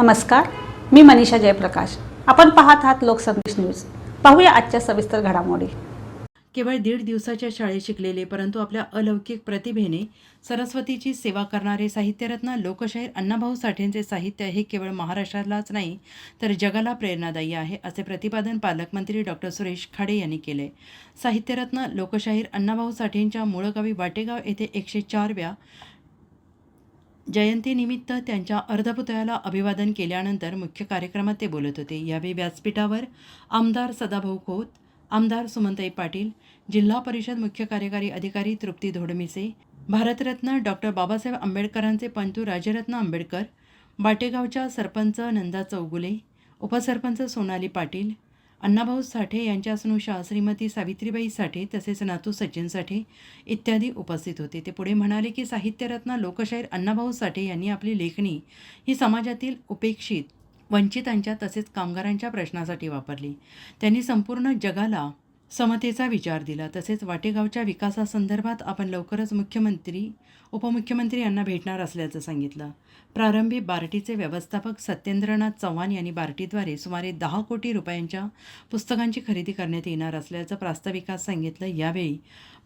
नमस्कार मी मनीषा जयप्रकाश. आपण पाहत आहात लोकसंदेश न्यूज. पाहूया आजच्या सविस्तर घडामोडी. केवळ दीड दिवसाच्या शाळेत शिकलेले परंतु आपल्या अलौकिक प्रतिभेने सरस्वतीची सेवा करणारे साहित्यरत्न लोकशाहीर अण्णाभाऊ साठेंचे साहित्य हे केवळ महाराष्ट्रालाच नाही तर जगाला प्रेरणादायी आहे असे प्रतिपादन पालकमंत्री डॉक्टर सुरेश खाडे यांनी केले. साहित्यरत्न लोकशाहीर अण्णाभाऊ साठेंच्या मूळगावी वाटेगाव येथे एकशे चारव्या जयंतीनिमित्त त्यांच्या अर्धपुतळ्याला अभिवादन केल्यानंतर मुख्य कार्यक्रमात ते बोलत होते. यावेळी व्यासपीठावर आमदार सदाभाऊ खोत आमदार सुमंताई पाटील जिल्हा परिषद मुख्य कार्यकारी अधिकारी तृप्ती धोडमिसे भारतरत्न डॉक्टर बाबासाहेब आंबेडकरांचे पंतू राजरत्न आंबेडकर बाटेगावच्या सरपंच नंदा चौगुले उपसरपंच सोनाली पाटील अण्णाभाऊ साठे यांच्या अनुषा श्रीमती सावित्रीबाई साठे तसेच नातू सचिन साठे इत्यादी उपस्थित होते. ते पुढे म्हणाले की साहित्यरत्न लोकशाहीर अण्णाभाऊ साठे यांनी आपली लेखणी ही समाजातील उपेक्षित वंचितांच्या तसेच कामगारांच्या प्रश्नासाठी वापरली. त्यांनी संपूर्ण जगाला समतेचा विचार दिला. तसेच वाटेगावच्या विकासासंदर्भात आपण लवकरच मुख्यमंत्री उपमुख्यमंत्री यांना भेटणार असल्याचं सांगितलं. प्रारंभी बार्टीचे व्यवस्थापक सत्येंद्रनाथ चव्हाण यांनी बार्टीद्वारे सुमारे दहा कोटी रुपयांच्या पुस्तकांची खरेदी करण्यात येणार असल्याचं प्रास्ताविकात सांगितलं. यावेळी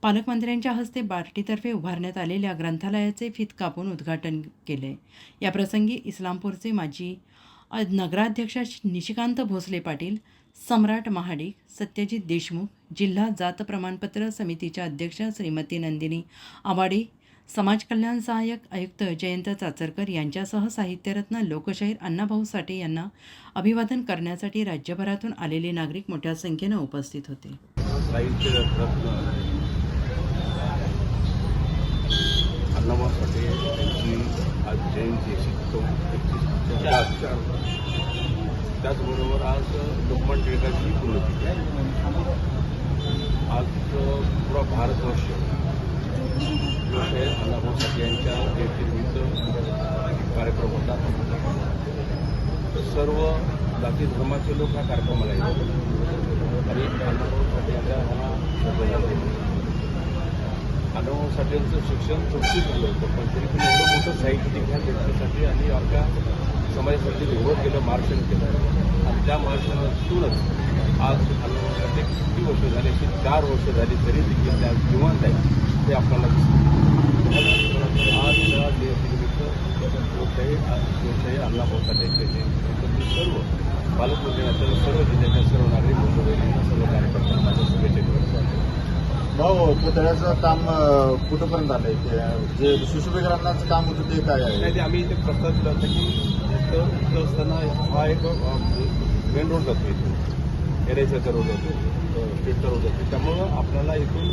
पालकमंत्र्यांच्या हस्ते बार्टीतर्फे उभारण्यात आलेल्या ग्रंथालयाचे फित कापून उद्घाटन केले. याप्रसंगी इस्लामपूरचे माजी नगराध्यक्ष निशिकांत भोसले पाटील सम्राट महाडिक सत्यजित देशमुख जिल्हा जात प्रमाणपत्र समितीच्या अध्यक्ष श्रीमती नंदिनी आवाडे समाज कल्याण सहाय्यक आयुक्त जयंत चाचरकर यांच्यासह साहित्यरत्न लोकशाहीर अण्णाभाऊ साठे यांना अभिवादन करण्यासाठी राज्यभरातून आलेले नागरिक मोठ्या संख्येनं उपस्थित होते. अण्णाभाऊ साठे यांची आज जयंती त्याचबरोबर आज लोकमान टिळकाची पुण्यतिथी आहे. आज पुरा भारतवर्ष लोकशाहीर अण्णाभाऊ साठे यांच्या जयंतीनिमित्त कार्यक्रम होता सर्व जाती धर्माचे लोक ह्या कार्यक्रमाला येतात. आणि अण्णाभाऊ साठे यांच्या मला अण्णाभाऊ साठेंचं शिक्षण थोडीच झालं होतं. पण तरी पण एवढं मोठं साहित्य ह्या व्यक्तीसाठी आणि आपल्या समाजासाठी उभं केलं मार्शन केलं. त्या मार्शनातूनच आज साठे किती वर्ष झाली की चार वर्ष झाली तरी देखील त्या जिवंत आहे ते आपल्याला दिसतं. आज या जयंतीनिमित्त लोकशाही लोकशाही अण्णाभाऊ साठे यांच्या जयंतीनिमित्त मी सर्व पालकमंत्री असेल सर्व जिल्ह्याच्या सर्व नागरिक बंधूभगिनींना सर्व कार्यकर्त्यांना शुभेच्छा भाऊ पुतळ्याचं काम कुठंपर्यंत आलंय? ते जे सुशोभीकरणाचं काम होतं ते काय आहे? नाही ते आम्ही इथे प्रस्ताव दिला होता की असताना हा एक मेन रोड जातो इथून. एन एस एचा रोड जातो. स्टेटचा रोड जातो. त्यामुळं आपल्याला इथून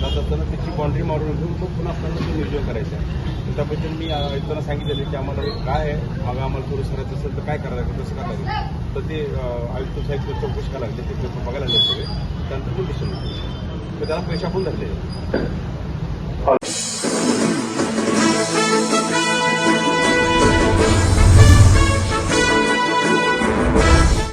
जात असताना त्याची बाउंड्री मारून घेऊन तो पुन्हा आपल्याला तो नियोजन करायचा आहे. त्याबद्दल मी आयुक्तांना सांगितलेलं की आम्हाला काय आहे? मागं आम्हाला थोडं करायचं असेल तर काय करायला लागेल? कसं करायला लागेल? तर ते आयुक्त साहेब चौकशी करायला लागले. ते बघायला लागले सगळे. त्यानंतर कंडिशन तर त्याला पैसे आपण धरले.